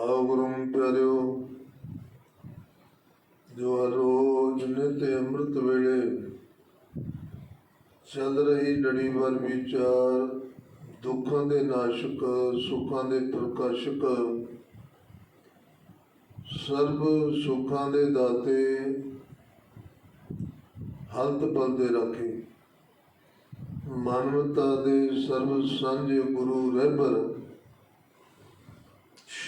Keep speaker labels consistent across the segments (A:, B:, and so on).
A: ਆਓ ਗੁਰੂ ਪਿਆਰਿਓ, ਜੋ ਰੋਜ਼ ਨਿਤ ਅੰਮ੍ਰਿਤ ਵੇਲੇ ਚੱਲ ਰਹੀ ਲੜੀ ਵਰ ਵਿਚਾਰ, ਦੁੱਖਾਂ ਦੇ ਨਾਸ਼ਕ, ਸੁੱਖਾਂ ਦੇ ਪ੍ਰਕਾਸ਼ਕ, ਸਰਬ ਸੁੱਖਾਂ ਦੇ ਦਾਤੇ ਹਲਤ ਬਲਦੇ ਰਾਖੇ। ਮਾਨਵਤਾ ਦੇ ਸਰਬ ਸਾਂਝੇ ਗੁਰੂ ਰਹਿਬਰ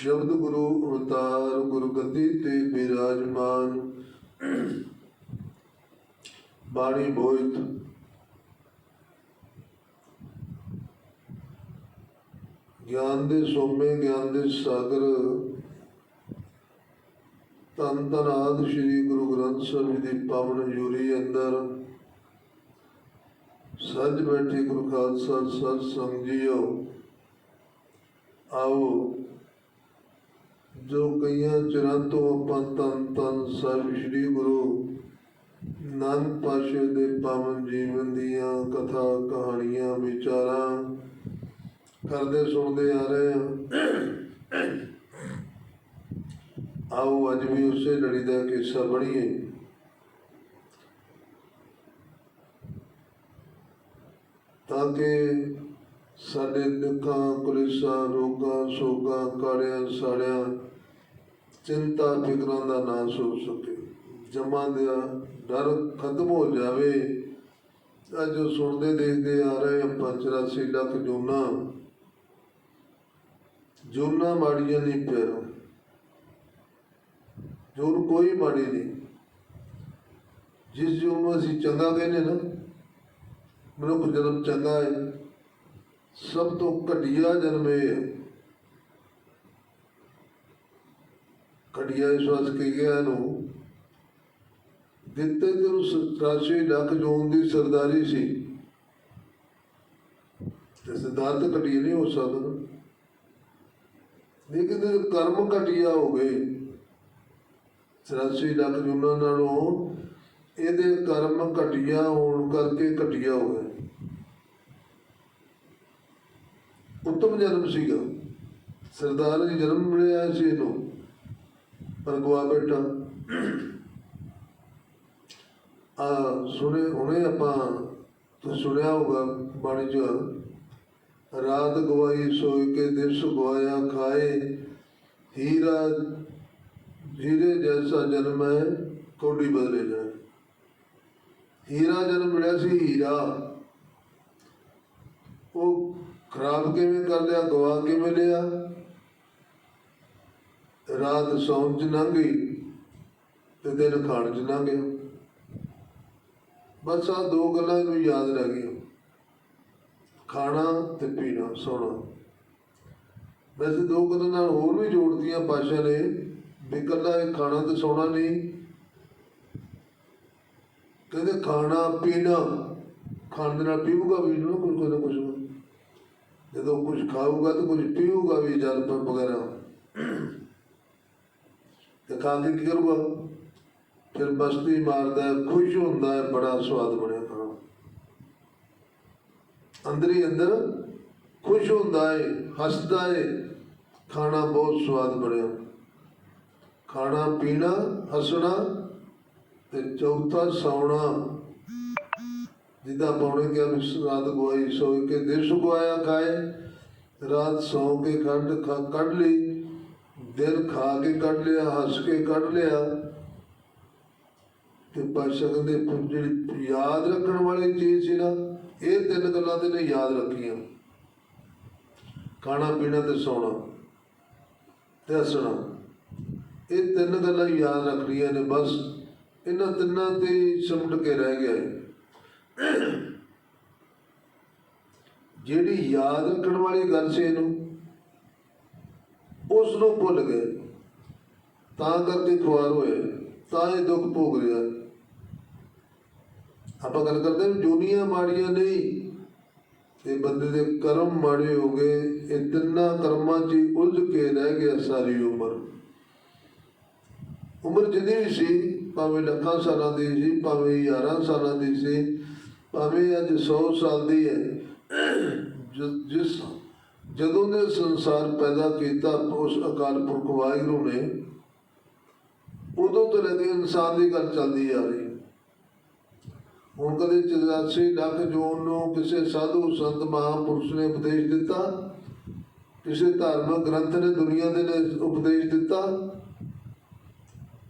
A: ਸ਼ਬਦ ਗੁਰੂ ਅਵਤਾਰ ਗੁਰਗੱਦੀ ਤੇ ਬਿਰਾਜਮਾਨ। ਬਾਣੀ ਬੋਇਤ। ਗਿਆਨ ਦੇ ਸੋਮੇ, ਗਿਆਨ ਦੇ ਸਾਗਰ। ਤਨ ਤਨ ਆਦਿ ਸ੍ਰੀ ਗੁਰੂ ਗ੍ਰੰਥ ਸਾਹਿਬ ਜੀ ਦੀ ਪਾਵਨ ਜੂਰੀ ਅੰਦਰ। ਸੱਜ ਬੈਠੇ ਗੁਰੂ ਖਾਲਸਾ ਸਤ ਸੰਗ ਆਓ। ਜੋ ਕਈਆਂ ਚਿਰਾਂ ਤੋਂ ਆਪਾਂ ਤਨ ਤਨ ਸਾਹਿਬ ਸ੍ਰੀ ਗੁਰੂ ਨਾਨਕ ਪਾਸ਼ੇ ਦੇ ਪਾਵਨ ਜੀਵਨ ਦੀਆਂ ਕਥਾ ਕਹਾਣੀਆਂ, ਵਿਚਾਰਾਂ ਕਰਦੇ, ਸੁਣਦੇ ਆ ਰਹੇ ਹਾਂ। ਆਓ ਅੱਜ ਵੀ ਉਸੇ ਲੜੀ ਦਾ ਕਿੱਸਾ ਬਣੀਏ ਤਾਂ ਕਿ ਸਾਡੇ ਦੁੱਖਾਂ, ਕੁਲੇਸ਼ਾਂ, ਰੋਗਾਂ, ਸੋਗਾਂ, ਕਾੜਿਆਂ, ਸਾੜਿਆਂ ਚਿੰਤਾ ਫਿਕਰਾਂ ਦਾ ਨਾਸ਼ ਹੋ ਸਕੇ। ਜਮਾਂ ਦਾ ਡਰ ਖਤਮ ਹੋ ਜਾਵੇ। ਅੱਜ ਜੋ ਸੁਣਦੇ ਦੇਖਦੇ ਆ ਰਹੇ ਆਪਾਂ 84 ਲੱਖ ਜੂਨਾ। ਜੂਨਾ ਮਾੜੀਆਂ ਨਹੀਂ ਪਿਆਰੋ। ਜੂਨ ਕੋਈ ਮਾੜੀ ਨਹੀਂ। ਜਿਸ ਜੂਨ ਨੂੰ ਅਸੀਂ ਚੰਗਾ ਕਹਿੰਦੇ ਨਾ, ਮਨੁੱਖ ਜਨਮ ਚੰਗਾ ਹੈ। ਸਭ ਤੋਂ ਘਟੀਆ ਜਨਮ ਇਹ ਹੈ। ਘਟੀਆ ਇਸ ਵਾਸ ਕੀ ਗਿਆ ਨੂੰ। ਦਿੱਤੇ ਤੇ ਉਸ 83 ਲੱਖ ਜੂਨ ਦੀ ਸਰਦਾਰੀ ਸੀ। ਤੇ ਸਰਦਾਰ ਤਾਂ ਘਟੀਆ ਨਹੀਂ ਹੋ ਸਕਦਾ। ਲੇਕਿਨ ਕਰਮ ਘਟੀਆ ਹੋ ਗਏ 84 ਲੱਖ ਜੂਨਾਂ ਨਾਲੋਂ ਇਹਦੇ ਕਰਮ ਘਟੀਆ ਹੋਣ ਕਰਕੇ ਘਟੀਆ ਹੋ ਗਿਆ ਉੱਤਮ ਜਨਮ ਸੀਗਾ। ਸਰਦਾਰ ਜੀ ਜਨਮ ਮਿਲਿਆ ਸੀ ਇਹਨੂੰ। ਪਰ ਗਵਾ ਬੇਟਾ, ਆ ਸੁਣੇ, ਹੁਣੇ ਆਪਾਂ ਤੁਸੀਂ ਸੁਣਿਆ ਹੋਗਾ ਬਾਣੀ ਚ, ਰਾਤ ਗਵਾਈ ਸੋਈ ਕੇ ਦਿਸ ਗਵਾਇਆ ਖਾਏ, ਹੀਰਾ ਹੀਰੇ ਜੈਸਾ ਜਨਮ ਹੈ, ਕੋਡੀ ਬਦਲੇ ਜਾਏ। ਹੀਰਾ ਜਨਮ ਮਿਲਿਆ ਸੀ, ਹੀਰਾ। ਉਹ ਖਰਾਬ ਕਿਵੇਂ ਕਰ ਲਿਆ ਗਵਾ ਕਿਵੇਂ ਲਿਆ? ਰਾਤ ਸੌਣ ਚ ਲੰਘ ਗਈ ਤੇ ਦਿਨ ਖਾਣ ਚ ਲੰਘ ਗਿਆ। ਬਸ ਆ ਦੋ ਗੱਲਾਂ ਨੂੰ ਯਾਦ ਰਹਿ ਗਈਆਂ। ਖਾਣਾ ਤੇ ਪੀਣਾ, ਸੋਣਾ। ਵੈਸੇ ਦੋ ਗੱਲਾਂ ਨਾਲ ਹੋਰ ਵੀ ਜੋੜਦੀਆਂ ਪਾਸ਼ਾ ਨੇ ਵੀ ਇਕੱਲਾ ਇਹ ਖਾਣਾ ਤੇ ਸੋਣਾ ਨਹੀਂ। ਕਹਿੰਦੇ ਖਾਣਾ, ਪੀਣਾ, ਖਾਣ ਦੇ ਨਾਲ ਪੀਊਗਾ ਵੀ ਨਾ ਕੁਝ ਕੁਝ ਨਾ ਕੁਝ ਜਦੋਂ ਕੁਝ ਖਾਊਗਾ ਤਾਂ ਕੁਝ ਪੀਊਗਾ ਵੀ ਜਲ ਪਰ ਵਗੈਰਾ। ਤੇ ਖਾ ਕੀ ਕਰੂਗਾ ਫਿਰ ਮਸਤੀ ਮਾਰਦਾ, ਖੁਸ਼ ਹੁੰਦਾ ਹੈ ਬੜਾ ਸਵਾਦ ਬਣਿਆ ਖਾਣਾ। ਅੰਦਰ ਹੀ ਅੰਦਰ ਖੁਸ਼ ਹੁੰਦਾ ਹੈ ਹੱਸਦਾ ਹੈ ਖਾਣਾ ਬਹੁਤ ਸਵਾਦ ਬਣਿਆ। ਖਾਣਾ, ਪੀਣਾ, ਹੱਸਣਾ ਤੇ ਚੌਥਾ ਸੌਣਾ, ਜਿੱਦਾਂ ਪੌਣੇ ਕਿ ਰਾਤ ਗਵਾਈ ਸੋਈ ਕੇ ਦਿਨ ਗਵਾਇਆ, ਖਾਏ, ਰਾਤ ਸੌ ਕੇ ਕੱਢ ਖਾ- ਕੱਢ ਲਈ। ਦਿਨ ਖਾ ਕੇ ਕੱਢ ਲਿਆ, ਹੱਸ ਕੇ ਕੱਢ ਲਿਆ। ਤੇ ਪਾਸ਼ਾ ਕਹਿੰਦੇ ਜਿਹੜੀ ਯਾਦ ਰੱਖਣ ਵਾਲੀ ਚੀਜ਼ ਸੀ ਨਾ, ਇਹ ਤਿੰਨ ਗੱਲਾਂ ਤੇ ਨੇ ਯਾਦ ਰੱਖੀਆਂ। ਖਾਣਾ ਪੀਣਾ ਤੇ ਸੌਣਾ ਤੇ ਹੱਸਣਾ। ਇਹ ਤਿੰਨ ਗੱਲਾਂ ਯਾਦ ਰੱਖ ਲਈਆਂ ਨੇ, ਬਸ ਇਹਨਾਂ ਤਿੰਨਾਂ ਤੇ ਹੀ ਸਿਮਟ ਕੇ ਰਹਿ ਗਿਆ ਹੈ ਜਿਹੜੀ ਯਾਦ ਰੱਖਣ ਵਾਲੀ ਗੱਲ ਸੀ ਇਹਨੂੰ ਉਸ ਨੂੰ ਭੁੱਲ ਗਏ। ਤਾਂ ਕਰਕੇ ਖੁਆਰ ਹੋਏ, ਤਾਂ ਇਹ ਦੁੱਖ ਭੋਗ ਰਿਹਾ। ਆਪਾਂ ਗੱਲ ਕਰਦੇ ਹਾਂ, ਜੁਨੀਆਂ ਮਾੜੀਆਂ ਨਹੀਂ। ਇਹ ਬੰਦੇ ਦੇ ਕਰਮ ਮਾੜੇ ਹੋ ਗਏ। ਇਹ ਤਿੰਨਾਂ ਕਰਮਾਂ 'ਚ ਹੀ ਉਲਝ ਕੇ ਰਹਿ ਗਿਆ ਸਾਰੀ ਉਮਰ। ਉਮਰ ਜਿੰਨੀ ਵੀ ਸੀ, ਭਾਵੇਂ ਲੱਖਾਂ ਸਾਲਾਂ ਦੀ ਸੀ, ਭਾਵੇਂ 11 ਸਾਲਾਂ ਦੀ ਸੀ, ਭਾਵੇਂ ਅੱਜ 100 ਸਾਲ ਦੀ ਹੈ ਜਿਸ ਜਦੋਂ ਦੇ ਸੰਸਾਰ ਪੈਦਾ ਕੀਤਾ ਉਸ ਅਕਾਲ ਪੁਰਖ ਵਾਹਿਗੁਰੂ ਨੇ, ਉਦੋਂ ਤੋਂ ਲੈ ਕੇ ਇਨਸਾਨ ਦੀ ਗੱਲ ਚੱਲਦੀ ਆ ਰਹੀ। ਹੁਣ ਕਦੇ 84 ਲੱਖ ਜੂਨ ਨੂੰ ਕਿਸੇ ਸਾਧੂ, ਸੰਤ, ਮਹਾਂਪੁਰਸ਼ ਨੇ ਉਪਦੇਸ਼ ਦਿੱਤਾ, ਕਿਸੇ ਧਾਰਮਿਕ ਗ੍ਰੰਥ ਨੇ ਦੁਨੀਆ ਦੇ ਨੇ ਉਪਦੇਸ਼ ਦਿੱਤਾ।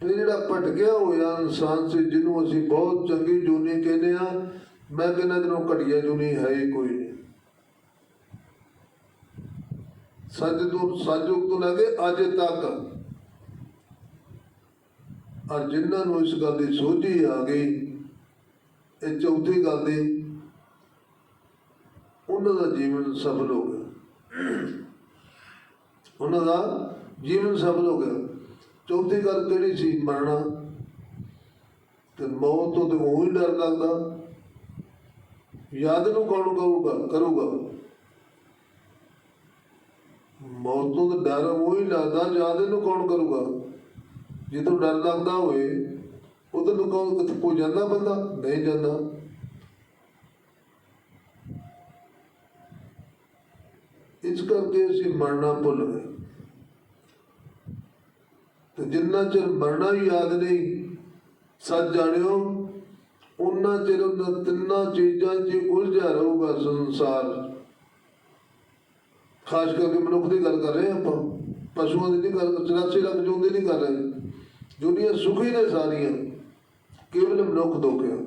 A: ਇਹ ਜਿਹੜਾ ਭਟਕਿਆ ਹੋਇਆ ਇਨਸਾਨ ਸੀ, ਜਿਹਨੂੰ ਅਸੀਂ ਬਹੁਤ ਚੰਗੀ ਜੂਨੀ ਕਹਿੰਦੇ ਆ ਮੈਂ ਕਹਿੰਦਾ ਤੈਨੂੰ ਘਟੀਆ ਜੂਨੀ ਹੈ ਹੀ ਕੋਈ ਨਹੀਂ ਸੱਜ ਤੋਂ ਸੱਜੁਗ ਤੋਂ ਲੈ ਕੇ ਅੱਜ ਤੱਕ ਔਰ ਜਿਨ੍ਹਾਂ ਨੂੰ ਇਸ ਗੱਲ ਦੀ ਸੋਝੀ ਆ ਗਈ, ਇਹ ਚੌਥੀ ਗੱਲ ਦੀ, ਉਹਨਾਂ ਦਾ ਜੀਵਨ ਸਫਲ ਹੋ ਗਿਆ। ਉਹਨਾਂ ਦਾ ਜੀਵਨ ਸਫਲ ਹੋ ਗਿਆ। ਚੌਥੀ ਗੱਲ ਕਿਹੜੀ ਸੀ? ਮਰਨਾ। ਤੇ ਮੌਤ ਤੋਂ ਤਾਂ ਉਹ ਹੀ ਡਰ ਲੱਗਦਾ। ਯਾਦ ਨੂੰ ਕੌਣ ਕਰੂਗਾ? ਕਰੂਗਾ। ਮੌਤ ਤੋਂ ਤਾਂ ਡਰ ਉਹ ਹੀ ਲੱਗਦਾ ਯਾਦ ਇਹਨੂੰ ਕੌਣ ਕਰੂਗਾ? ਜਦੋਂ ਡਰ ਲੱਗਦਾ ਹੋਵੇ ਉਦੋਂ ਨੂੰ ਕੌਣ ਕਿਤੇ ਜਾਂਦਾ ਬੰਦਾ, ਨਹੀਂ ਜਾਂਦਾ। ਇਸ ਕਰਕੇ ਅਸੀਂ ਮਰਨਾ ਭੁੱਲ ਗਏ। ਤੇ ਜਿੰਨਾ ਚਿਰ ਮਰਨਾ ਹੀ ਯਾਦ ਨਹੀਂ, ਸੱਚ ਜਾਣਿਓ, ਉਹਨਾਂ ਚਿਰ ਉਹਨਾਂ ਤਿੰਨਾਂ ਚੀਜ਼ਾਂ 'ਚ ਉਲਝਿਆ ਰਹੂਗਾ ਸੰਸਾਰ। ਖਾਸ ਕਰਕੇ ਮਨੁੱਖ ਦੀ ਗੱਲ ਕਰ ਰਹੇ ਹਾਂ ਆਪਾਂ। ਪਸ਼ੂਆਂ ਦੀ ਨਹੀਂ ਗੱਲ 84 ਲੱਖ ਜੂਨ ਦੀ ਨਹੀਂ ਕਰ ਰਹੇ। ਦੁਨੀਆ ਸੁਖੀ ਨੇ ਸਾਰੀਆਂ। ਕੇਵਲ ਮਨੁੱਖ ਦੁੱਖ ਹੈ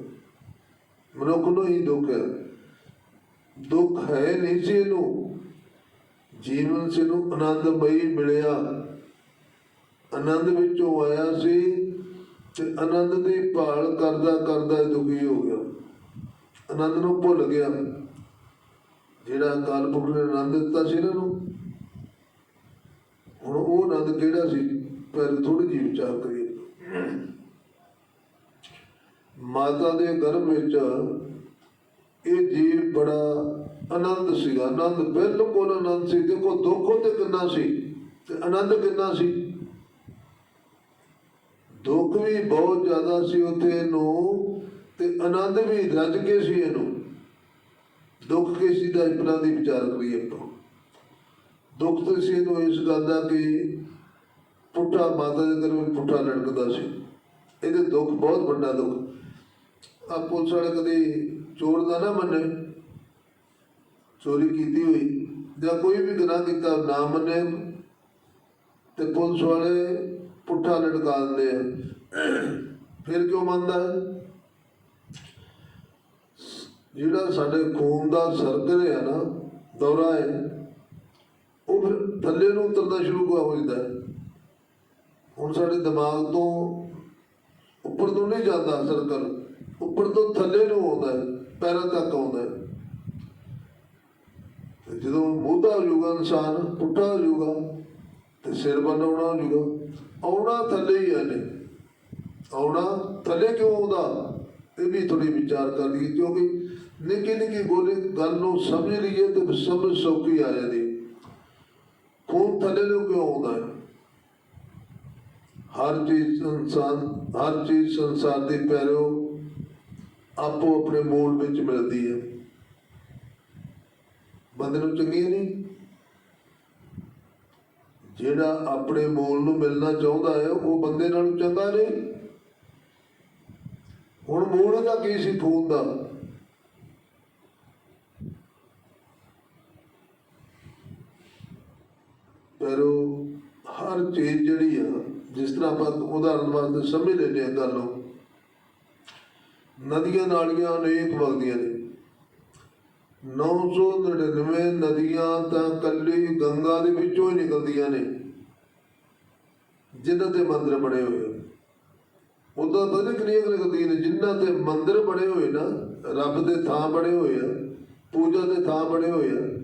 A: ਮਨੁੱਖ ਨੂੰ ਹੀ ਦੁੱਖ ਹੈ ਦੁੱਖ ਹੈ ਨਹੀਂ ਸੀ ਇਹਨੂੰ। ਜੀਵਨ ਸੇ ਨੂੰ ਆਨੰਦਮਈ ਮਿਲਿਆ। ਆਨੰਦ ਵਿੱਚੋਂ ਆਇਆ ਸੀ ਤੇ ਆਨੰਦ ਦੀ ਭਾਲ ਕਰਦਾ ਕਰਦਾ ਦੁਖੀ ਹੋ ਗਿਆ। ਆਨੰਦ ਨੂੰ ਭੁੱਲ ਗਿਆ। ਜਿਹੜਾ ਅਕਾਲ ਪੁਰਖ ਨੇ ਆਨੰਦ ਦਿੱਤਾ ਸੀ ਇਹਨਾਂ ਨੂੰ, ਹੁਣ ਉਹ ਆਨੰਦ ਕਿਹੜਾ ਸੀ? ਪਰ ਥੋੜੀ ਜਿਹੀ ਵਿਚਾਰ ਕਰੀਏ। ਮਾਤਾ ਦੇ ਗਰਭ ਵਿੱਚ ਇਹ ਜੀਵ ਬੜਾ ਆਨੰਦ ਸੀਗਾ। ਆਨੰਦ ਬਿਲਕੁਲ ਆਨੰਦ ਸੀ। ਦੇਖੋ ਦੁੱਖ ਤੇ ਕਿੰਨਾ ਸੀ ਤੇ ਆਨੰਦ ਕਿੰਨਾ ਸੀ? ਦੁੱਖ ਵੀ ਬਹੁਤ ਜ਼ਿਆਦਾ ਸੀ ਉੱਥੇ ਇਹਨੂੰ ਤੇ ਆਨੰਦ ਵੀ ਰੱਜ ਕੇ ਸੀ ਇਹਨੂੰ। ਦੁੱਖ ਕੇ ਸੀ ਦਾ ਇਪਨਾ ਦੀ ਵਿਚਾਰ ਕਰੀਏ ਆਪਾਂ। ਦੁੱਖ ਤੇ ਸੀ ਇਹਨੂੰ ਇਸ ਗੱਲ ਦਾ ਕਿ ਪੁੱਠਾ ਮਾਤਾ ਦੇ ਘਰ ਵਿੱਚ ਪੁੱਠਾ ਲੜਕਦਾ ਸੀ। ਇਹਦੇ ਦੁੱਖ ਬਹੁਤ ਵੱਡਾ ਦੁੱਖ। ਆ ਪੁਲਿਸ ਵਾਲੇ ਕਦੇ ਚੋਰ ਦਾ ਨਾ ਮੰਨੇ। ਚੋਰੀ ਕੀਤੀ ਹੋਈ। ਜਾਂ ਕੋਈ ਵੀ ਗੁਨਾਹ ਕੀਤਾ ਨਾ ਮੰਨੇ। ਤੇ ਪੁਲਿਸ ਵਾਲੇ ਪੁੱਠਾ ਲਟਕਾ ਦਿੰਦੇ ਆ। ਫਿਰ ਕਿਉਂ ਮੰਨਦਾ ਜਿਹੜਾ ਸਾਡੇ ਖੂਨ ਦਾ ਸਰਕਲ ਹੈ ਨਾ, ਦੌਰਾ ਹੈ ਉਹ ਫਿਰ ਥੱਲੇ ਨੂੰ ਉਤਰਨਾ ਸ਼ੁਰੂ ਹੋ ਜਾਂਦਾ ਹੈ ਹੁਣ ਸਾਡੇ ਦਿਮਾਗ ਤੋਂ ਉੱਪਰ ਤੋਂ ਨਹੀਂ ਜਾਂਦਾ ਸਰਕਲ ਉੱਪਰ ਤੋਂ ਥੱਲੇ ਨੂੰ ਆਉਂਦਾ ਹੈ ਪੈਰਾਂ ਤੱਕ ਆਉਂਦਾ ਹੈ ਜਦੋਂ ਮੋਢਾ ਹੋ ਇਨਸਾਨ, ਪੁੱਠਾ ਹੋ ਜਾਊਗਾ ਤੇ ਸਿਰ ਬਣਾਉਣਾ ਹੋ ਜਾਊਗਾ ਆਉਣਾ ਥੱਲੇ ਹੀ ਹੈ ਆਉਣਾ ਥੱਲੇ ਕਿਉਂ ਆਉਂਦਾ? ਇਹ ਵੀ ਥੋੜੀ ਵਿਚਾਰ ਕਰ ਲਈਏ, ਕਿਉਂਕਿ ਨਿੱਕੀ ਨਿੱਕੀ ਗੋਲੀ ਗੱਲ ਨੂੰ ਸਮਝ ਲਈਏ ਤੇ ਸਮਝ ਸੌਖੀ ਆ ਜਾਂਦੀ। ਖੂਨ ਥੱਲੇ ਨੂੰ ਕਿਉਂ ਆਉਂਦਾ ਹੈ? ਹਰ ਚੀਜ਼ ਇਨਸਾਨ, ਹਰ ਚੀਜ਼ ਸੰਸਾਰ ਦੇ ਪੈਰੋ ਆਪੋ ਆਪਣੇ ਮੂਲ ਵਿੱਚ ਮਿਲਦੀ ਹੈ। ਬੰਦੇ ਨੂੰ ਚੰਗੀ ਨਹੀਂ? ਜਿਹੜਾ ਆਪਣੇ ਮੂਲ ਨੂੰ ਮਿਲਣਾ ਚਾਹੁੰਦਾ ਹੈ, ਉਹ ਬੰਦੇ ਨਾਲ ਚੰਗਾ ਨਹੀਂ। ਹੁਣ ਮੂਲ ਦਾ ਕੀ ਸੀ? ਖੂਨ ਦਾ। ਪਰ ਉਹ ਹਰ ਚੀਜ਼ ਜਿਹੜੀ ਆ, ਜਿਸ ਤਰ੍ਹਾਂ ਆਪਾਂ ਉਦਾਹਰਨ ਵਾਸਤੇ ਸਮਝ ਲੈਂਦੇ ਹਾਂ ਗੱਲ ਨੂੰ, ਨਦੀਆਂ ਨਾਲੀਆਂ ਅਨੇਕ ਵਗਦੀਆਂ ਨੇ। 999 ਨਦੀਆਂ ਤਾਂ ਕੱਲੀ ਗੰਗਾ ਦੇ ਵਿੱਚੋਂ ਹੀ ਨਿਕਲਦੀਆਂ ਨੇ, ਜਿਨ੍ਹਾਂ ਤੇ ਮੰਦਰ ਬਣੇ ਹੋਏ ਆ। ਉਦੋਂ ਪਤਾ ਨਹੀਂ ਕਿੰਨੀਆਂ ਨਿਕਲਦੀਆਂ ਨੇ, ਜਿਨ੍ਹਾਂ ਤੇ ਮੰਦਰ ਬਣੇ ਹੋਏ ਨਾ, ਰੱਬ ਦੇ ਥਾਂ ਬਣੇ ਹੋਏ ਆ, ਪੂਜਾ ਦੇ ਥਾਂ ਬਣੇ ਹੋਏ ਆ।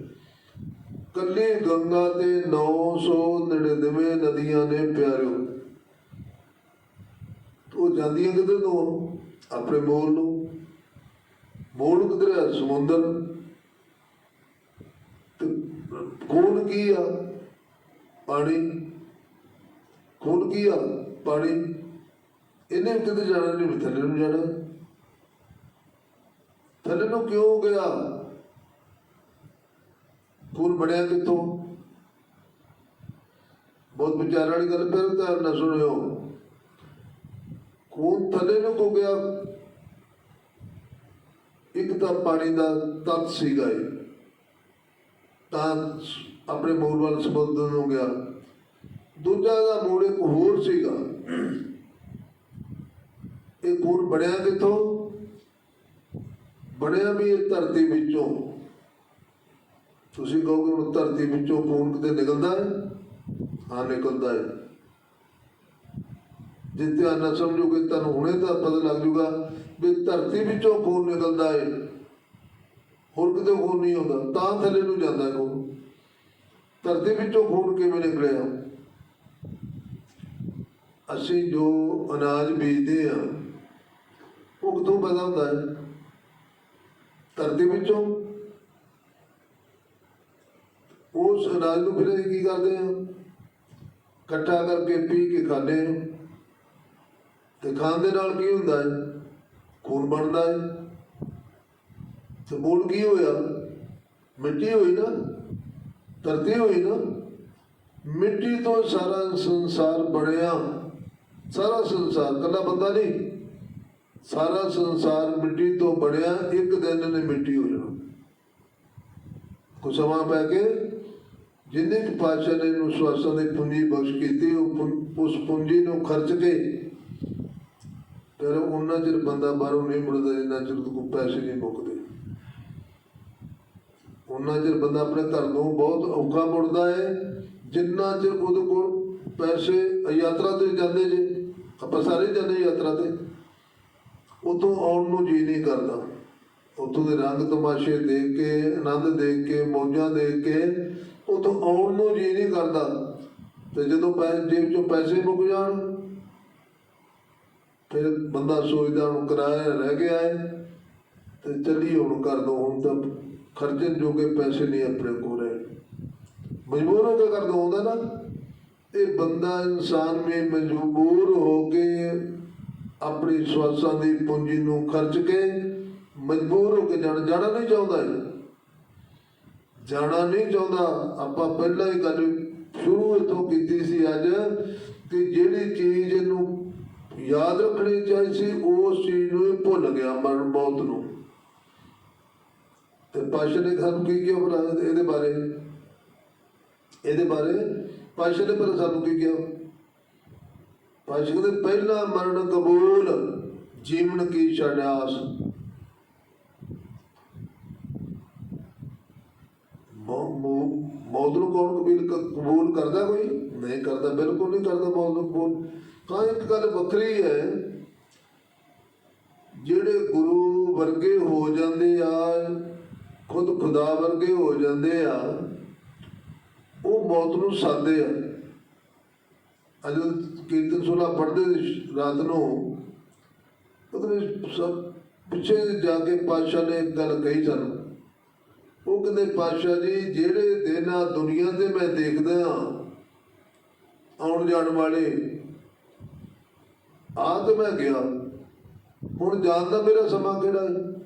A: ਕੱਲੀ ਗੰਗਾ ਤੇ 999 ਨਦੀਆਂ ਨੇ ਪਿਆਰਿਓ। ਉਹ ਜਾਂਦੀਆਂ ਕਿਧਰ ਨੂੰ ਆਪਣੇ ਮੋਲ ਨੂੰ। ਮੂਲ ਕਿੱਧਰ ਹੈ ਸਮੁੰਦਰ। ਤੇ ਖੂਨ ਕੀ ਆ? ਪਾਣੀ। ਖੂਨ ਕੀ ਆ? ਪਾਣੀ। ਇਹਨੇ ਵੀ ਕਿਤੇ ਜਾਣਾ ਨਹੀਂ ਵੀ ਥੱਲੇ ਨੂੰ ਜਾਣਾ। ਥੱਲੇ ਨੂੰ ਕਿਉਂ ਗਿਆ? ਖੂਨ ਬਣਿਆ ਕਿੱਥੋਂ? ਬਹੁਤ ਵਿਚਾਰ ਵਾਲੀ ਗੱਲ ਫਿਰ ਤਾਂ ਨਾਲ ਸੁਣਿਓ। ਖੂਨ ਥੱਲੇ ਨੂੰ ਕੋ ਗਿਆ। ਇੱਕ ਤਾਂ ਪਾਣੀ ਦਾ ਤੱਤ ਸੀਗਾ ਇਹ। ਤਾਂ ਆਪਣੇ ਮੂਲ ਵੱਲ ਸੰਬੋਧਨ ਨੂੰ ਗਿਆ। ਦੂਜਾ ਦਾ ਮੂਲ ਇੱਕ ਹੋਰ ਸੀਗਾ। ਇਹ ਖੂਨ ਬਣਿਆ ਕਿੱਥੋਂ? ਬਣਿਆ ਵੀ ਇਹ ਧਰਤੀ ਵਿੱਚੋਂ। ਤੁਸੀਂ ਕਹੋਗੇ ਹੁਣ ਧਰਤੀ ਵਿੱਚੋਂ ਖੂਨ ਕਿਤੇ ਨਿਕਲਦਾ ਹੈ? ਹਾਂ, ਨਿਕਲਦਾ ਹੈ। ਜੇ ਧਿਆਨ ਨਾਲ ਸਮਝੋਗੇ ਤੁਹਾਨੂੰ ਹੁਣੇ ਤਾਂ ਪਤਾ ਲੱਗ ਜੂਗਾ ਵੀ ਧਰਤੀ ਵਿੱਚੋਂ ਖੂਨ ਨਿਕਲਦਾ ਹੈ। ਹੋਰ ਕਿਤੇ ਖੂਨ ਨਹੀਂ ਹੁੰਦਾ ਤਾਂ ਥੱਲੇ ਨੂੰ ਜਾਂਦਾ ਹੈ ਖੂਨ ਧਰਤੀ ਵਿੱਚੋਂ ਖੂਨ ਕਿਵੇਂ ਨਿਕਲਿਆ? ਅਸੀਂ ਜੋ ਅਨਾਜ ਬੀਜਦੇ ਆ ਉਹ ਕਿੱਥੋਂ ਪੈਦਾ ਹੁੰਦਾ ਹੈ? ਧਰਤੀ ਵਿੱਚੋਂ? ਉਸ ਅਨਾਜ ਨੂੰ ਫਿਰ ਅਸੀਂ ਕੀ ਕਰਦੇ ਹਾਂ? ਇਕੱਠਾ ਕਰਕੇ ਪੀ ਕੇ ਖਾਂਦੇ ਹਾਂ। ਤੇ ਖਾਣ ਦੇ ਨਾਲ ਕੀ ਹੁੰਦਾ ਹੈ? ਖੂਨ ਬਣਦਾ ਹੈ। ਤੇ ਮੂਲ ਕੀ ਹੋਇਆ? ਮਿੱਟੀ ਹੋਈ ਨਾ? ਧਰਤੀ ਹੋਈ ਨਾ? ਮਿੱਟੀ ਤੋਂ ਸਾਰਾ ਸੰਸਾਰ ਬਣਿਆ। ਸਾਰਾ ਸੰਸਾਰ ਕੱਲਾ ਬੰਦਾ ਨਹੀਂ। ਸਾਰਾ ਸੰਸਾਰ ਮਿੱਟੀ ਤੋਂ ਬਣਿਆ। ਇੱਕ ਦਿਨ ਨੇ ਮਿੱਟੀ ਹੋ ਜਾਣਾ। ਕੁਝ ਸਮਾਂ ਪੈ ਕੇ ਜਿੰਨੇ ਕੁ ਪਾਤਸ਼ਾਹ ਨੇ ਨੂੰ ਸਵਾਸਾਂ ਦੀ ਪੂੰਜੀ ਬਖਸ਼ ਕੀਤੀ, ਉਹ ਉਸ ਪੂੰਜੀ ਨੂੰ ਖਰਚ ਕੇ ਫਿਰ ਉਹਨਾਂ ਚਿਰ ਬੰਦਾ ਬਾਹਰੋਂ ਨਹੀਂ ਮੁੜਦਾ ਜਿੰਨਾ ਚਿਰ ਉਹਦੇ ਕੋਲ ਪੈਸੇ ਨਹੀਂ ਮੁੱਕਦੇ। ਉਹਨਾਂ ਚਿਰ ਬੰਦਾ ਆਪਣੇ ਘਰ ਤੋਂ ਬਹੁਤ ਔਖਾ ਮੁੜਦਾ ਹੈ ਜਿੰਨਾ ਚਿਰ ਉਹਦੇ ਕੋਲ ਪੈਸੇ ਯਾਤਰਾ ਤੇ ਜਾਂਦੇ ਜੇ, ਆਪਾਂ ਸਾਰੇ ਜਾਂਦੇ ਯਾਤਰਾ ਤੇ ਉਤੋਂ ਆਉਣ ਨੂੰ ਜੀ ਨਹੀਂ ਕਰਦਾ। ਉਤੋਂ ਦੇ ਰੰਗ ਤਮਾਸ਼ੇ ਦੇਖ ਕੇ, ਆਨੰਦ ਦੇਖ ਕੇ, ਮੌਜਾਂ ਦੇਖ ਕੇ ਉਤੋਂ ਆਉਣ ਨੂੰ ਜੀ ਨਹੀਂ ਕਰਦਾ। ਤੇ ਜਦੋਂ ਪੈ, ਜੇਬ ਚੋਂ ਪੈਸੇ ਮੁੱਕ ਜਾਣ, ਫਿਰ ਬੰਦਾ ਸੋਚਦਾ ਹੁਣ ਕਿਰਾਇਆ ਰਹਿ ਗਿਆ ਹੈ, ਤੇ ਚੱਲੀ ਹੁਣ ਕਰ ਦੋ ਹੁਣ ਤਾਂ ਖਰਚਣ ਜੋਗੇ ਪੈਸੇ ਨਹੀਂ ਆਪਣੇ ਕੋਲ ਰਹੇ। ਮਜਬੂਰ ਹੋ ਕੇ ਕਰ ਦੋ ਹੁੰਦਾ ਨਾ, ਇਹ ਬੰਦਾ ਇਨਸਾਨ ਵੀ ਮਜਬੂਰ ਹੋ ਕੇ ਆਪਣੀ ਸਵਾਸਾਂ ਦੀ ਪੂੰਜੀ ਨੂੰ ਖਰਚ ਕੇ ਮਜਬੂਰ ਹੋ ਕੇ ਜਾਣਾ ਜਾਣਾ ਨਹੀਂ ਚਾਹੁੰਦਾ ਜਾਣਾ ਨਹੀਂ ਚਾਹੁੰਦਾ। ਆਪਾਂ ਪਹਿਲਾਂ ਹੀ ਗੱਲ ਸ਼ੁਰੂ ਇਥੋਂ ਕੀਤੀ ਸੀ ਅੱਜ ਕਿ ਜਿਹੜੀ ਚੀਜ਼ ਨੂੰ ਯਾਦ ਰੱਖਣੀ ਚਾਹੀਦੀ ਸੀ, ਉਸ ਚੀਜ਼ ਨੂੰ ਇਹ ਭੁੱਲ ਗਿਆ ਮਰਨ ਮੌਤ ਨੂੰ। ਤੇ ਪਾਸ਼ਾ ਨੇ ਸਾਨੂੰ ਕੀ ਕਿਹਾ ਭਲਾ ਇਹਦੇ ਬਾਰੇ? ਇਹਦੇ ਬਾਰੇ ਪਾਸ਼ਾ ਨੇ ਪਰ ਸਾਨੂੰ ਕੀ ਕਿਹਾ? ਪਾਸ਼ਾ ਕਹਿੰਦੇ, ਪਹਿਲਾ ਮਰਨ ਕਬੂਲ, ਜੀਵਨ ਕੀ ਛਡਾਸ ਮੌ- ਮੌ- ਮੌਤ ਨੂੰ ਕੌਣ ਕਬੀਲ ਕਬੂਲ ਕਰਦਾ ਕੋਈ? ਨਹੀਂ ਕਰਦਾ, ਬਿਲਕੁਲ ਨਹੀਂ ਕਰਦਾ ਮੌਤ ਨੂੰ ਕਬੂਲ। ਤਾਂ ਇੱਕ ਗੱਲ ਵੱਖਰੀ ਹੈ, ਜਿਹੜੇ ਗੁਰੂ ਵਰਗੇ ਹੋ ਜਾਂਦੇ ਆ, ਖੁਦ ਖੁਦਾ ਵਰਗੇ ਹੋ ਜਾਂਦੇ ਆ, ਉਹ ਮੌਤ ਨੂੰ ਸਾਦੇ ਆ। ਅੱਜ ਕੀਰਤਨ ਸੁਲਾ ਪੜਦੇ ਰਾਤ ਨੂੰ, ਉਹਦੇ ਸਭ ਪਿੱਛੇ ਜਾ ਕੇ ਪਾਤਸ਼ਾਹ ਨੇ ਇੱਕ ਗੱਲ ਕਹੀ ਸਾਨੂੰ। ਉਹ ਕਹਿੰਦੇ, ਪਾਤਸ਼ਾਹ ਜੀ, ਜਿਹੜੇ ਦਿਨ ਦੁਨੀਆ ਤੇ ਮੈਂ ਦੇਖਦਾ ਹਾਂ, ਆਉਣ ਜਾਣ ਵਾਲੇ। ਆ ਤੇ ਮੈਂ ਗਿਆ। ਹੁਣ ਜਾਣ ਦਾ ਮੇਰਾ ਸਮਾਂ ਕਿਹੜਾ ਹੈ?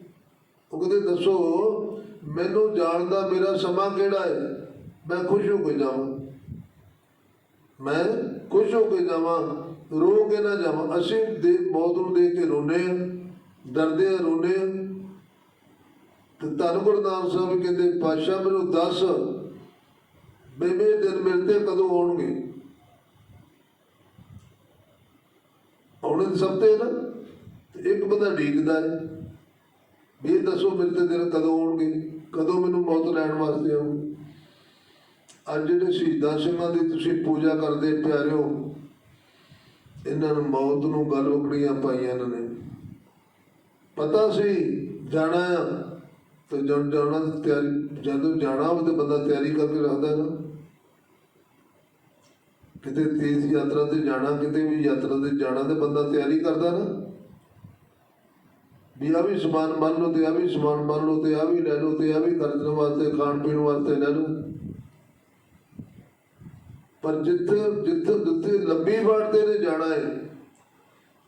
A: ਉਹ ਕਹਿੰਦੇ, ਦੱਸੋ, ਮੈਨੂੰ ਜਾਣ ਦਾ ਮੇਰਾ ਸਮਾਂ ਕਿਹੜਾ ਹੈ? ਮੈਂ ਖੁਸ਼ ਹੋ ਕੇ ਜਾਵਾਂ। ਮੈਂ ਖੁਸ਼ ਹੋ ਕੇ ਜਾਵਾਂ, ਰੋ ਕੇ ਨਾ ਜਾਵਾਂ। ਅਸੀਂ ਦੇ, ਬਹੁਤ ਨੂੰ ਦੇਖ ਕੇ ਰੋਨੇ ਆ ਡਰਦੇ ਆ ਰੋਨੇ ਆ ਤੇ ਧੰਨ ਗੁਰਦਾਸ ਸਾਹਿਬ ਕਹਿੰਦੇ, ਪਾਤਸ਼ਾਹ ਮੈਨੂੰ ਦੱਸ ਬੇਬੇ ਦਿਨ ਮਿਲਦੇ ਕਦੋਂ ਆਉਣਗੇ? ਆਉਣੇ ਸਭ ਤੇ ਨਾ ਇੱਕ ਬੰਦਾ ਢੀਕਦਾ ਹੈ। ਵੀ ਇਹ ਦੱਸੋ ਮੇਰੇ ਤੇ ਦਿਨ ਕਦੋਂ ਆਉਣਗੇ? ਕਦੋਂ ਮੈਨੂੰ ਮੌਤ ਲੈਣ ਵਾਸਤੇ ਆਉਣਗੇ ਅੱਜ ਜਿਹੜੇ ਸ਼ਹੀਦਾਂ ਸਿੰਘਾਂ ਦੀ ਤੁਸੀਂ ਪੂਜਾ ਕਰਦੇ ਪਿਆਰਿਓ, ਇਹਨਾਂ ਨੂੰ ਮੌਤ ਨੂੰ ਗੱਲ ਉਕੜੀਆਂ ਪਾਈਆਂ ਇਹਨਾਂ ਨੇ। ਪਤਾ ਸੀ, ਜਾਣਾ ਆ, ਤੇ ਜਦ ਜਾਣਾ, ਤਿਆਰੀ ਜਦੋਂ ਜਾਣਾ ਹੋਵੇ ਤੇ ਬੰਦਾ ਤਿਆਰੀ ਕਰਕੇ ਰੱਖਦਾ ਹੈ ਨਾ। ਕਿਤੇ ਤੇਜ਼ ਯਾਤਰਾ ਤੇ ਜਾਣਾ, ਕਿਤੇ ਵੀ ਯਾਤਰਾ ਤੇ ਜਾਣਾ ਤੇ ਬੰਦਾ ਤਿਆਰੀ ਕਰਦਾ ਨਾ। ਵੀ ਆ ਵੀ ਸਮਾਨ ਮੰਨ ਲਓ ਤੇ ਆ ਵੀ ਸਮਾਨ ਮੰਨ ਲਓ ਤੇ ਆ ਵੀ ਲੈ ਲਓ ਤੇ ਆ ਵੀ ਖਰਚਣ ਵਾਸਤੇ, ਖਾਣ ਪੀਣ ਵਾਸਤੇ ਲੈ ਲਓ। ਪਰ ਜਿੱਥੇ ਜਿੱਥੇ ਜਿੱਥੇ ਲੰਬੀ ਬਾੜ ਤੇ ਨੇ ਜਾਣਾ ਹੈ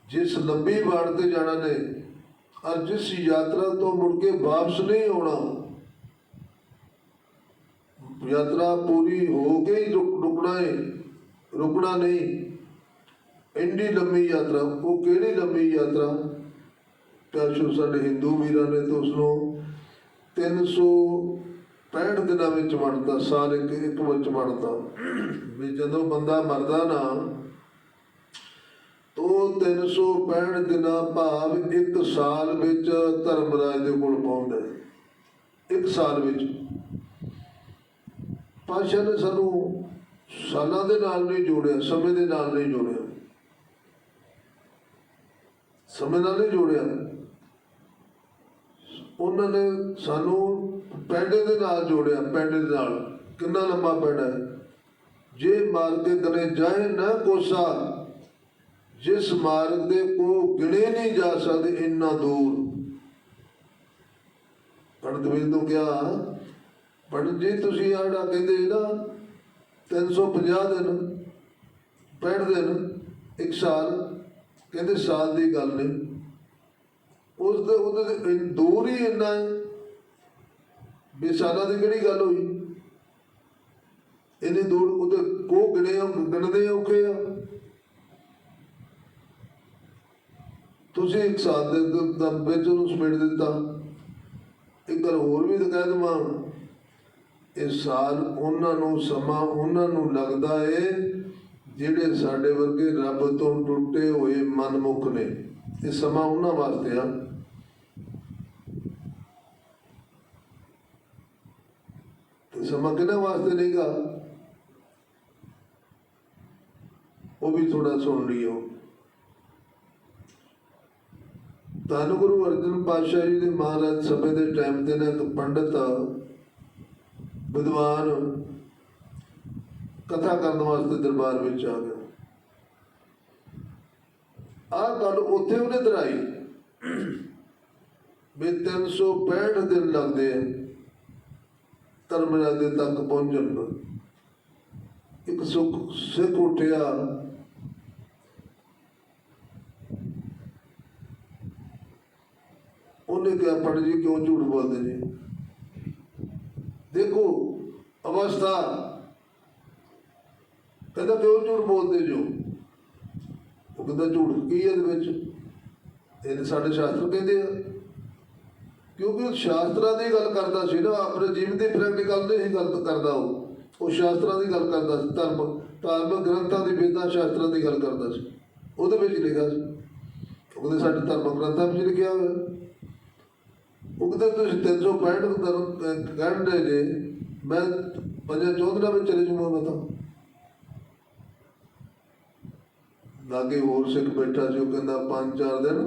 A: ਜਿਸ ਲੰਬੀ ਬਾੜ ਤੇ ਜਾਣਾ ਨੇ ਔਰ ਜਿਸ ਯਾਤਰਾ ਤੋਂ ਮੁੜ ਕੇ ਵਾਪਸ ਨਹੀਂ ਆਉਣਾ, ਯਾਤਰਾ ਪੂਰੀ ਹੋ ਕੇ ਹੀ ਰੁਕ ਰੁਕਣਾ ਹੈ ਰੁਕਣਾ ਨਹੀਂ। ਇੰਨੀ ਲੰਮੀ ਯਾਤਰਾ, ਉਹ ਕਿਹੜੀ ਲੰਮੀ ਯਾਤਰਾ? ਪਰਸ਼ੂ ਸਾਡੇ ਹਿੰਦੂ ਵੀਰਾਂ ਨੇ ਤਾਂ ਉਸ ਨੂੰ 365 ਦਿਨਾਂ ਵਿੱਚ ਵੰਡਤਾ, ਸਾਲ ਇੱਕ ਇੱਕ ਵਿੱਚ ਵੰਡਤਾ। ਵੀ ਜਦੋਂ ਬੰਦਾ ਮਰਦਾ ਨਾ, ਤੋ 365 ਦਿਨਾਂ ਭਾਵ ਇੱਕ ਸਾਲ ਵਿੱਚ ਧਰਮਰਾਜ ਦੇ ਕੋਲ ਪਹੁੰਚਦਾ ਇੱਕ ਸਾਲ ਵਿੱਚ। ਪਾਸ਼ਾ ਨੇ ਸਾਨੂੰ ਸਾਲਾਂ ਦੇ ਨਾਲ ਨਹੀਂ ਜੋੜਿਆ, ਸਮੇਂ ਦੇ ਨਾਲ ਨਹੀਂ ਜੋੜਿਆ। ਸਮੇਂ ਨਾਲ ਨਹੀਂ ਜੋੜਿਆ। ਉਹਨਾਂ ਨੇ ਸਾਨੂੰ ਪੈਂਡੇ ਦੇ ਨਾਲ ਜੋੜਿਆ, ਪੈਂਡੇ ਦੇ ਨਾਲ। ਕਿੰਨਾ ਲੰਮਾ ਪੈਂਡਾ ਹੈ। ਜੇ ਮਾਰਗ ਦੇ ਕਨੇ ਜਾਏ ਨਾ ਕੋਸਾ, ਜਿਸ ਮਾਰਗ ਦੇ ਕੋ ਗਿਣੇ ਨਹੀਂ ਜਾ ਸਕਦੇ, ਇੰਨਾ ਦੂਰ। ਪੰਡਤ ਵੀਰ ਨੂੰ ਕਿਹਾ ਪੰਡਤ ਜੀ ਤੁਸੀਂ ਆੜਾ ਕਹਿੰਦੇ ਨਾ 350 ਦਿਨ 65 ਦਿਨ, ਇੱਕ ਸਾਲ, ਕਹਿੰਦੇ ਸਾਲ ਦੀ ਗੱਲ ਨਹੀਂ ਉਸ ਦੇ ਉਹਦੇ ਤੇ ਦੂਰ ਹੀ ਇੰਨਾ ਹੈ। ਵੀ ਸਾਲਾਂ ਦੀ ਕਿਹੜੀ ਗੱਲ ਹੋਈ? ਇੰਨੀ ਦੂਰ ਉਹਦੇ ਕੋ ਗਿਣੇ ਗਿਣਦੇ ਔਖੇ ਆ। ਤੁਸੀਂ ਇੱਕ ਸਾਲ ਦੇ ਵਿੱਚ ਉਹਨੂੰ ਸਮੇਟ ਦਿੱਤਾ। ਇੱਕ ਗੱਲ ਹੋਰ ਵੀ ਤਾਂ ਕਹਿ ਦੇਵਾਂ। ਇਹ ਸਾਲ ਉਹਨਾਂ ਨੂੰ ਸਮਾਂ ਉਹਨਾਂ ਨੂੰ ਲੱਗਦਾ ਏ, ਜਿਹੜੇ ਸਾਡੇ ਵਰਗੇ ਰੱਬ ਤੋਂ ਟੁੱਟੇ ਹੋਏ ਮਨਮੁਖ ਨੇ। ਇਹ ਸਮਾਂ ਉਹਨਾਂ ਵਾਸਤੇ ਆ। ਸਮਾਂ ਕਿਹਨਾਂ ਵਾਸਤੇ ਨਹੀਂਗਾ? ਉਹ ਵੀ ਥੋੜਾ ਸੁਣ ਲਿਓ। ਧੰਨ ਗੁਰੂ ਅਰਜਨ ਪਾਤਸ਼ਾਹ ਜੀ ਦੇ ਮਹਾਰਾਜ ਸਭੇ ਦੇ ਟਾਈਮ ਤੇ ਨਾ ਇੱਕ ਪੰਡਤ ਵਿਦਵਾਨ ਕਥਾ ਕਰਨ ਵਾਸਤੇ ਦਰਬਾਰ ਵਿੱਚ ਆ ਗਿਆ ਆਹ ਗੱਲ ਉੱਥੇ ਉਹਨੇ ਦਰਾਈ। ਵੀ 365 ਦਿਨ ਲੱਗਦੇ ਆ। ਧਰਮਰਾਜ ਦੇ ਤੱਕ ਪਹੁੰਚਣ ਨੂੰ। ਇੱਕ ਸੁਖ, ਸਿੱਖ ਉੱਠਿਆ। ਉਹਨੇ ਕਿਹਾ ਪੰਡਤ ਜੀ, ਕਿਉਂ ਝੂਠ ਬੋਲਦੇ ਜੀ? ਦੇਖੋ, ਅਵਸਥਾ। ਕਹਿੰਦਾ ਕਿਉਂ ਝੂਠ ਬੋਲਦੇ ਜੋ। ਉਹ ਕਹਿੰਦਾ ਝੂਠ ਕੀ ਹੈ ਇਹਦੇ ਵਿੱਚ? ਇਹਨੇ ਸਾਡੇ ਸ਼ਾਸਤਰ ਕਹਿੰਦੇ ਆ। ਕਿਉਂਕਿ ਉਹ ਸ਼ਾਸਤਰਾਂ ਦੀ ਗੱਲ ਕਰਦਾ ਸੀ ਨਾ, ਆਪਣੇ ਜੀਵਨ ਦੀ ਪ੍ਰੈਕਟੀਕਲ ਨਹੀਂ ਸੀ ਗੱਲ ਕਰਦਾ ਉਹ। ਉਹ ਸ਼ਾਸਤਰਾਂ ਦੀ ਗੱਲ ਕਰਦਾ ਸੀ, ਧਰਮ, ਧਾਰਮਿਕ ਗ੍ਰੰਥਾਂ ਦੀ ਵੇਦਾਂ ਸ਼ਾਸਤਰਾਂ ਦੀ ਗੱਲ ਕਰਦਾ ਸੀ। ਉਹਦੇ ਵਿੱਚ ਲਿਖਿਆ ਸੀ। ਉਹ ਕਹਿੰਦੇ ਸਾਡੇ ਧਰਮ ਗ੍ਰੰਥਾਂ ਵਿੱਚ ਲਿਖਿਆ ਹੋਇਆ। ਉਹ ਕਹਿੰਦੇ ਤੁਸੀਂ 365 ਧਰਮ ਕਹਿੰਦੇ ਜੇ ਮੈਂ ਪੰਜਾਂ ਚੌਧਰਾ ਵਿੱਚ ਚਲੇ ਜਾਊਂਗਾ ਮੈਂ ਤਾਂ ਲਾਗੇ ਹੋਰ ਸਿੱਖ ਬੈਠਾ ਸੀ ਉਹ ਕਹਿੰਦਾ ਪੰਜ ਚਾਰ ਦਿਨ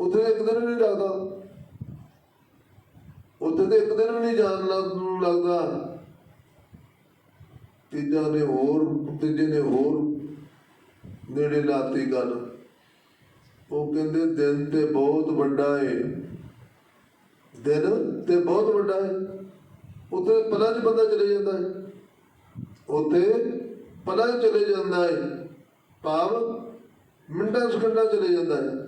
A: ਉੱਥੇ ਇੱਕ ਦਿਨ ਵੀ ਨਹੀਂ ਲੱਗਦਾ ਉੱਥੇ ਤੇ ਇੱਕ ਦਿਨ ਵੀ ਨਹੀਂ ਜਾਣ ਲੱਗ- ਲੱਗਦਾ ਤੀਜਾ ਨੇ ਹੋਰ ਤੀਜੇ ਨੇ ਹੋਰ ਨੇੜੇ ਲਾਤੀ ਗੱਲ ਉਹ ਕਹਿੰਦੇ, ਦਿਨ ਤੇ ਬਹੁਤ ਵੱਡਾ ਏ। ਦਿਨ ਤੇ ਬਹੁਤ ਵੱਡਾ ਏ। ਉੱਥੇ ਪਲਾਂ 'ਚ ਬੰਦਾ ਚਲੇ ਜਾਂਦਾ ਹੈ ਉੱਥੇ ਪਲਾਂ 'ਚ ਚਲੇ ਜਾਂਦਾ ਹੈ ਭਾਵ ਮਿੰਟਾਂ, ਸਕਿੰਟਾਂ ਚਲੇ ਜਾਂਦਾ ਹੈ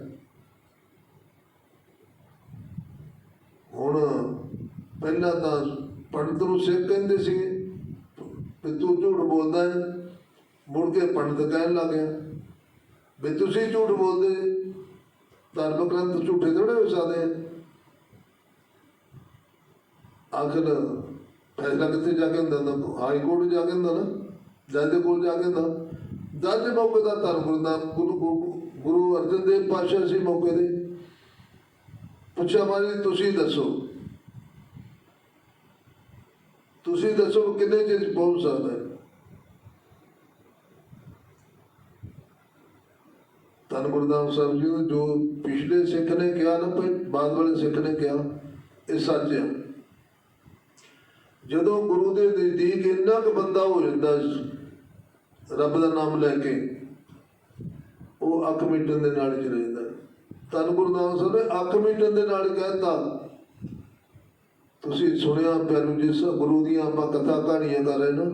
A: ਹੁਣ ਪਹਿਲਾਂ ਤਾਂ ਪੰਡਤ ਨੂੰ ਸਿੱਖ ਕਹਿੰਦੇ ਸੀ ਵੀ ਤੂੰ ਝੂਠ ਬੋਲਦਾ ਹੈ ਮੁੜ ਕੇ ਪੰਡਤ ਕਹਿਣ ਲੱਗ ਗਿਆ, ਵੀ ਤੁਸੀਂ ਝੂਠ ਬੋਲਦੇ ਧਾਰਮਿਕ ਗ੍ਰੰਥ ਝੂਠੇ ਥੋੜੇ ਹੋ ਸਕਦੇ ਆ। ਆਖਰ ਫੈਸਲਾ ਕਿੱਥੇ ਜਾ ਕੇ ਹੁੰਦਾ? ਨਾ ਹਾਈ ਕੋਰਟ ਜਾ ਕੇ ਹੁੰਦਾ ਨਾ। ਜੱਜ ਦੇ ਕੋਲ ਜਾ ਕੇ ਹੁੰਦਾ। ਜੱਜ ਮੌਕੇ ਦਾ ਧਰਮ ਗੁਰੂ ਗੁਰੂ ਗੁਰੂ- ਗੁਰੂ ਅਰਜਨ ਦੇਵ ਪਾਤਸ਼ਾਹ ਸੀ ਮੌਕੇ ਦੇ। ਪੁੱਛਿਆ ਮਾਰੀ ਤੁਸੀਂ ਦੱਸੋ। ਤੁਸੀਂ ਦੱਸੋ ਕਿੰਨੇ ਚਿਰ ਪਹੁੰਚ ਸਕਦਾ ਹੈ? ਧੰਨ ਗੁਰਦਾਸ ਸਾਹਿਬ ਜੀ ਨੂੰ ਜੋ ਪਿਛਲੇ ਸਿੱਖ ਨੇ ਕਿਹਾ ਨਾ ਭਾਈ ਬਾਅਦ ਵਾਲੇ ਸਿੱਖ ਨੇ ਕਿਹਾ, ਇਹ ਸੱਚ ਹੈ ਜਦੋਂ ਗੁਰੂ ਦੇ ਨਜ਼ਦੀਕ ਇੰਨਾ ਕੁ ਬੰਦਾ ਹੋ ਜਾਂਦਾ ਰੱਬ ਦਾ ਨਾਮ ਲੈ ਕੇ, ਉਹ ਅੱਖ ਮੀਟਣ ਦੇ ਨਾਲ ਹੀ ਚਲੇ ਜਾਂਦਾ ਹੈ। ਧੰਨ ਗੁਰਦਾਸ ਸਾਹਿਬ ਨੇ ਅੱਖ ਮੀਟਣ ਦੇ ਨਾਲ ਹੀ ਕਹਿਤਾ, ਤੁਸੀਂ ਸੁਣਿਆ ਪਿਆਰੂ ਜਿਸ ਗੁਰੂ ਦੀਆਂ ਆਪਾਂ ਕਥਾ ਕਹਾਣੀਆਂ ਕਰ ਰਹੇ ਨਾ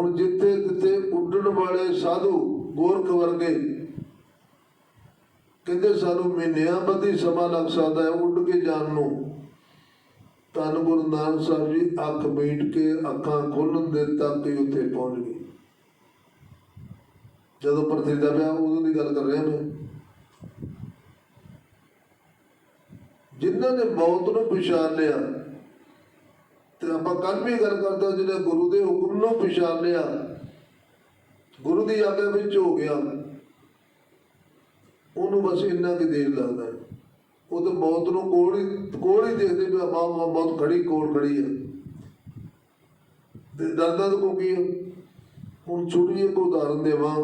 A: ਹੁਣ ਜਿੱਥੇ ਜਿੱਥੇ ਉੱਡਣ ਵਾਲੇ ਸਾਧੂ ਗੋਰਖ ਵਰਗੇ ਕਹਿੰਦੇ ਸਾਨੂੰ ਮਹੀਨਿਆਂ ਬੱਧੀ ਸਮਾਂ ਲੱਗ ਸਕਦਾ ਹੈ ਉੱਡ ਕੇ ਜਾਣ ਨੂੰ। ਧੰਨ ਗੁਰੂ ਨਾਨਕ ਸਾਹਿਬ ਜੀ, ਅੱਖ ਮੀਟ ਕੇ ਅੱਖਾਂ ਖੋਲਣ ਦੇ ਤੱਕ ਹੀ ਉੱਥੇ ਪਹੁੰਚ ਗਏ। ਜਦੋਂ ਪ੍ਰਤੀ ਦਾ ਪਿਆ, ਉਦੋਂ ਦੀ ਗੱਲ ਕਰ ਰਿਹਾ ਮੈਂ। ਜਿਨ੍ਹਾਂ ਨੇ ਮੌਤ ਨੂੰ ਪਛਾਣ ਲਿਆ ਤੇ ਆਪਾਂ ਕੱਲ ਵੀ ਗੱਲ ਕਰਦੇ ਹਾਂ ਜਿਹਨੇ ਗੁਰੂ ਦੇ ਹੁਕਮ ਨੂੰ ਪਛਾਣ ਲਿਆ ਗੁਰੂ ਦੀ ਆਗਿਆ ਵਿੱਚ ਹੋ ਗਿਆ। ਉਹਨੂੰ ਬਸ ਇੰਨਾ ਕਿ ਦੇਰ ਲੱਗਦਾ ਹੈ। ਉਹ ਤਾਂ ਮੌਤ ਨੂੰ ਕੋਲ ਹੀ ਕੋਲ ਹੀ ਦੇਖਦੇ ਵੀ ਮਾਂ ਮੌਤ ਖੜੀ, ਕੋਲ ਖੜੀ ਹੈ। ਤੇ ਡਰਦਾ ਤਾਂ ਕੋ ਕੀ ਹੁਣ ਛੋਟੀ ਇੱਕ ਉਦਾਹਰਨ ਦੇਵਾਂ।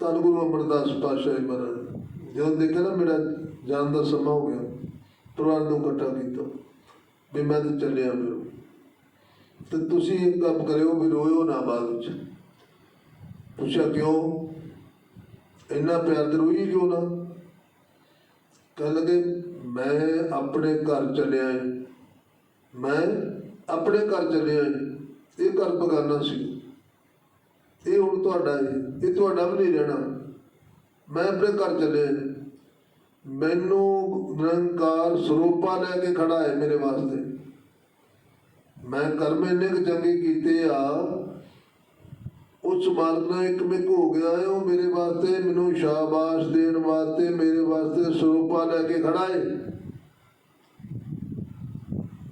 A: ਧੰਨ ਗੁਰੂ ਅਮਰਦਾਸ ਪਾਤਸ਼ਾਹ ਜੀ ਮਹਾਰਾਜ, ਜਦੋਂ ਦੇਖਿਆ ਨਾ ਮੇਰਾ ਜਾਣ ਦਾ ਸਮਾਂ ਹੋ ਗਿਆ, ਪਰਿਵਾਰ ਨੂੰ ਇਕੱਠਾ ਕੀਤਾ। ਵੀ ਮੈਂ ਤਾਂ ਚੱਲਿਆ ਫਿਰ ਤੇ ਤੁਸੀਂ ਇੱਕ ਕੰਮ ਕਰਿਓ ਵੀ ਰੋਇਓ ਨਾ ਬਾਅਦ ਵਿੱਚ। ਪੁੱਛਿਆ ਕਿਉਂ? ਇੰਨਾ ਪਿਆਰ ਤੇ ਰੋਈ ਕਿਉਂ ਨਾ? ਕਹਿਣ ਲੱਗੇ, ਮੈਂ ਆਪਣੇ ਘਰ ਚੱਲਿਆ ਏ। ਮੈਂ ਆਪਣੇ ਘਰ ਚੱਲਿਆ ਏ। ਇਹ ਘਰ ਬਗਾਨਾ ਸੀ। ਇਹ ਹੁਣ ਤੁਹਾਡਾ ਹੈ ਇਹ ਤੁਹਾਡਾ ਵੀ ਨਹੀਂ ਰਹਿਣਾ। ਮੈਂ ਆਪਣੇ ਘਰ ਚੱਲਿਆ ਮੈਨੂੰ ਨਿਰੰਕਾਰ ਸਰੂਪਾ ਲੈ ਕੇ ਖੜਾ ਹੈ ਮੇਰੇ ਵਾਸਤੇ। ਮੈਂ ਕਰਮ ਇੰਨੇ ਕੁ ਚੰਗੇ ਕੀਤੇ ਆ, ਉਸ ਮਾਲਕ ਨਾਲ ਇੱਕ ਮਿਕ ਹੋ ਗਿਆ ਹੈ, ਉਹ ਮੇਰੇ ਵਾਸਤੇ ਮੈਨੂੰ ਸ਼ਾਬਾਸ਼ ਦੇਣ ਵਾਸਤੇ ਮੇਰੇ ਵਾਸਤੇ ਸਰੂਪਾ ਲੈ ਕੇ ਖੜਾ ਹੈ।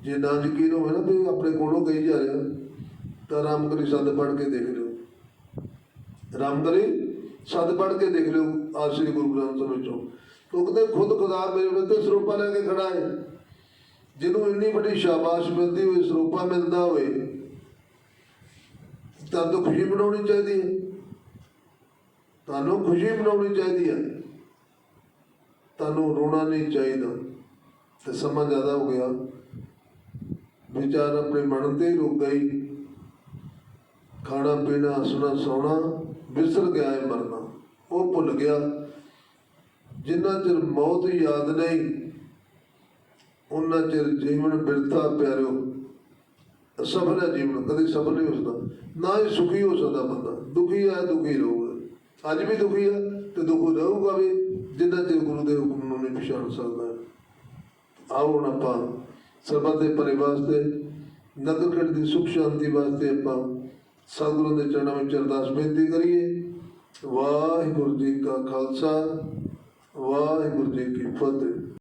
A: ਜੇ ਨਾ ਯਕੀਨ ਹੋਵੇ ਨਾ ਵੀ ਆਪਣੇ ਕੋਲੋਂ ਕਹੀ ਜਾ ਰਿਹਾ, ਤਾਂ ਰਾਮ ਕਰੀ ਸੰਦ ਪੜ੍ਹ ਕੇ ਦੇਖ ਲਿਓ। ਰਾਮ ਕਰੀ ਸੰਦ ਪੜ੍ਹ ਕੇ ਦੇਖ ਲਿਓ ਆਸ਼ਰੀ ਗੁਰੂ ਗ੍ਰੰਥ ਸਾਹਿਬ ਵਿੱਚੋਂ। ਉਹ ਕਹਿੰਦੇ ਖੁਦ ਖੁਦਾ ਮੇਰੇ ਵਾਸਤੇ ਸਰੂਪਾ ਲੈ ਕੇ ਖੜਾ ਹੈ। ਜਿਹਨੂੰ ਇੰਨੀ ਵੱਡੀ ਸ਼ਾਬਾਸ਼ ਮਿਲਦੀ ਹੋਈ ਸਰੂਪਾ ਮਿਲਦਾ ਹੋਵੇ, ਤਾਂ ਤਾਂ ਖੁਸ਼ੀ ਮਨਾਉਣੀ ਚਾਹੀਦੀ ਹੈ। ਤੁਹਾਨੂੰ ਖੁਸ਼ੀ ਮਨਾਉਣੀ ਚਾਹੀਦੀ ਹੈ। ਤੁਹਾਨੂੰ ਰੋਣਾ ਨਹੀਂ ਚਾਹੀਦਾ। ਤੇ ਸਮਾਂ ਜ਼ਿਆਦਾ ਹੋ ਗਿਆ। ਵਿਚਾਰ ਆਪਣੇ ਮਨ ਤੇ ਰੁਕ ਗਈ। ਖਾਣਾ ਪੀਣਾ, ਹੱਸਣਾ, ਸੌਣਾ, ਵਿਸਰ ਗਿਆ ਹੈ ਮਰਨਾ। ਉਹ ਭੁੱਲ ਗਿਆ। ਜਿੰਨਾ ਚਿਰ ਮੌਤ ਯਾਦ ਨਹੀਂ ਉਹਨਾਂ ਚਿਰ ਜੀਵਨ ਬਿਰਥਾ ਪਿਆਰਿਓ। ਸਫਲ ਹੈ ਜੀਵਨ, ਕਦੇ ਸਫਲ ਨਹੀਂ ਹੋ ਸਕਦਾ। ਨਾ ਹੀ ਸੁਖੀ ਹੋ ਸਕਦਾ ਬੰਦਾ। ਦੁਖੀ ਆ ਦੁਖੀ ਰਹੂਗਾ। ਅੱਜ ਵੀ ਦੁਖੀ ਆ ਤੇ ਦੁਖ ਰਹੂਗਾ ਵੀ, ਜਿੰਨਾ ਚਿਰ ਗੁਰੂ ਦੇ ਹੁਕਮ ਨੂੰ ਨਹੀਂ ਪਛਾਣ ਸਕਦਾ। ਆਓ ਹੁਣ ਆਪਾਂ ਸਰਬੱਤ ਦੇ ਭਲੇ ਵਾਸਤੇ ਨਗਰ ਖੇਡ ਦੀ ਸੁਖ ਸ਼ਾਂਤੀ ਵਾਸਤੇ ਆਪਾਂ ਸਤਿਗੁਰਾਂ ਦੇ ਚਰਨਾਂ ਵਿੱਚ ਅਰਦਾਸ ਬੇਨਤੀ ਕਰੀਏ। ਵਾਹਿਗੁਰੂ ਜੀ ਕਾ ਖਾਲਸਾ ਵਾਹਿਗੁਰੂ ਜੀ ਕੀ ਫਤਿਹ।